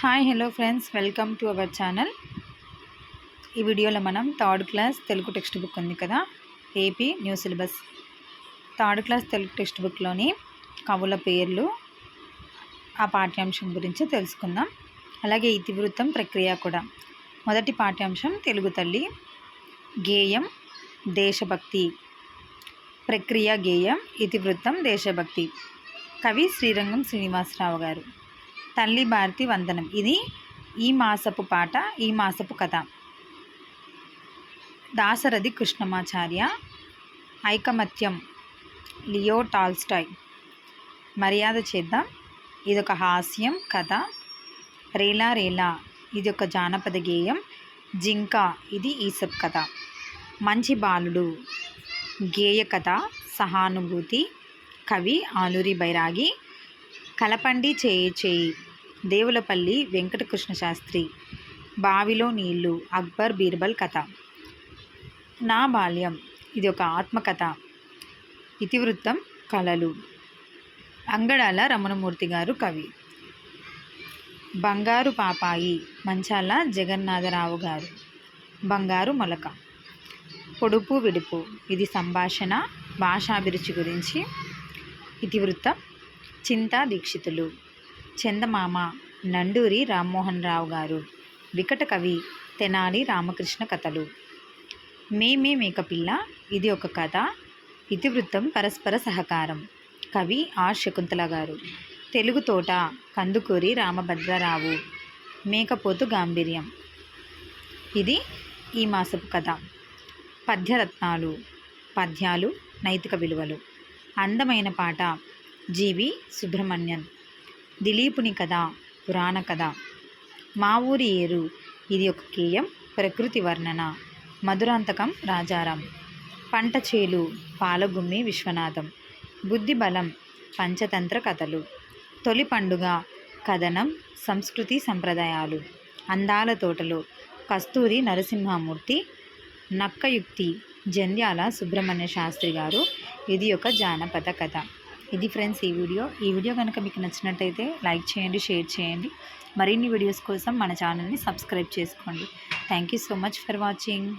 Hi hello friends welcome to our channel ఈ వీడియోలో మనం third class Telugu text book ఉంది కదా AP new syllabus. Third class Telugu text బుక్లోని కవుల పేర్లు ఆ పాఠ్యాంశం గురించి తెలుసుకుందాం. అలాగే ఇతివృత్తం ప్రక్రియ కూడా. మొదటి పాఠ్యాంశం తెలుగు తల్లి గేయం దేశభక్తి. ప్రక్రియ గేయం ఇతివృత్తం దేశభక్తి. కవి శ్రీరంగం శ్రీనివాసరావు గారు. తల్లి భారతి వందనం. ఇది ఈ మాసపు పాట ఈ మాసపు కథ. దాసరథి కృష్ణమాచార్య ఐకమత్యం లియో టాల్స్టాయ్. మర్యాద చేద్దాం. ఇది ఒక హాస్యం కథ. రేలా రేలా ఇది ఒక జానపద గేయం. జింక ఇది ఈసప్ కథ. మంచి బాలుడు గేయ కథ సహానుభూతి కవి ఆలూరి బైరాగి. కలపండి చేయి చేయి. దేవులపల్లి వెంకటకృష్ణ శాస్త్రి. బావిలో నీళ్ళు. అక్బర్ బీర్బల్ కథ. నా బాల్యం. ఇది ఒక ఆత్మకథ. ఇతివృత్తం కళలు. అంగడాల రమణమూర్తి గారు కవి. బంగారు పాపాయి మంచాల జగన్నాథరావు గారు. బంగారు మొలక. పొడుపు విడుపు. ఇది సంభాషణ భాషాభిరుచి గురించి. ఇతివృత్తం చింతా దీక్షితులు చందమామ నండూరి రామ్మోహన్ రావు గారు వికట కవి తెనాలి రామకృష్ణ కథలు. మేమే మేకపిల్ల ఇది ఒక కథ. ఇతివృత్తం పరస్పర సహకారం. కవి ఆర్. శకుంతల గారు. తెలుగు తోట కందుకూరి రామభద్రరావు. మేకపోతు గాంభీర్యం. ఇది ఈ మాసపు కథ. పద్యరత్నాలు పద్యాలు నైతిక విలువలు. అందమైన పాట జీవి సుబ్రహ్మణ్యన్. దిలీపుని కథ పురాణ కథ. మా ఊరి ఏరు. ఇది ఒక కేయం ప్రకృతి వర్ణన. మధురాంతకం రాజారాం. పంట చేలు పాలగుమ్మి విశ్వనాథం. బుద్ధిబలం పంచతంత్ర కథలు. తొలి పండుగ కథనం సంస్కృతి సంప్రదాయాలు. అందాల తోటలో. కస్తూరి నరసింహమూర్తి నక్కయుక్తి జంధ్యాల సుబ్రహ్మణ్య శాస్త్రి గారు. ఇది ఒక జానపద కథ. ఇది ఫ్రెండ్స్ ఈ వీడియో. ఈ వీడియో కనుక మీకు నచ్చినట్టయితే లైక్ చేయండి షేర్ చేయండి. మరిన్ని వీడియోస్ కోసం మన ఛానల్ని సబ్స్క్రైబ్ చేసుకోండి. Thank you so much for watching.